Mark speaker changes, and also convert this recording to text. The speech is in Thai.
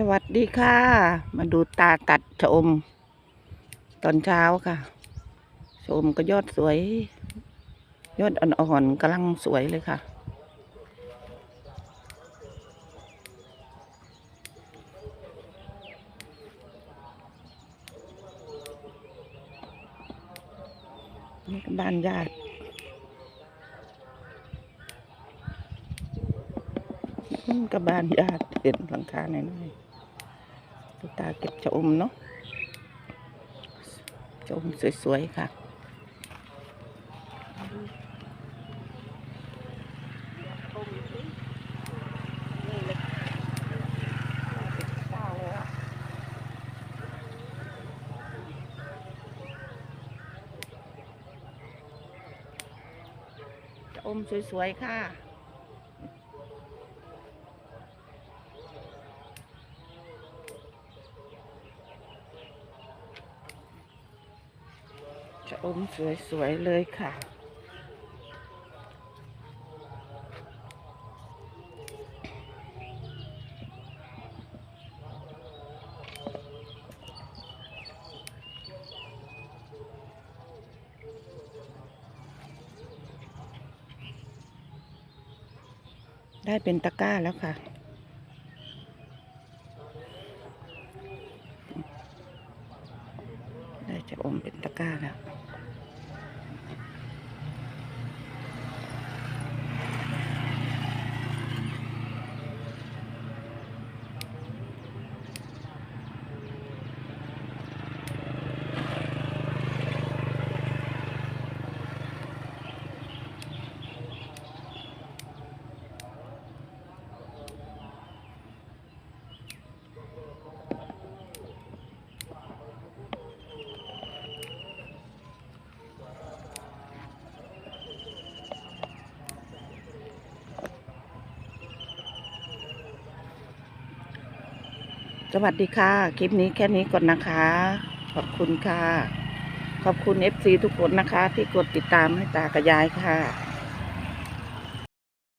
Speaker 1: สวัสดีค่ะ มาดูตาตัดชอมตอนเช้าค่ะชมก็ยอดสวย ยอดอ่อนๆกำลังสวยเลยค่ะ นี่ก็บ้านญาติก็บ้านญาติเห็นหลังคาหน่อย ตุ๊กตาเก็บชะอมเนาะชะอมสวยๆค่ะชะอมสวย ๆ ค่ะ ชะอมสวย ๆ เลยค่ะ ได้เป็นตะกร้าแล้วค่ะได้จะอมเป็นตะกร้าแล้ว สวัสดีค่ะ คลิปนี้แค่นี้ก่อนนะคะ ขอบคุณค่ะ ขอบคุณ FC ทุกคนนะคะ ที่กดติดตามให้ตากระยายค่ะ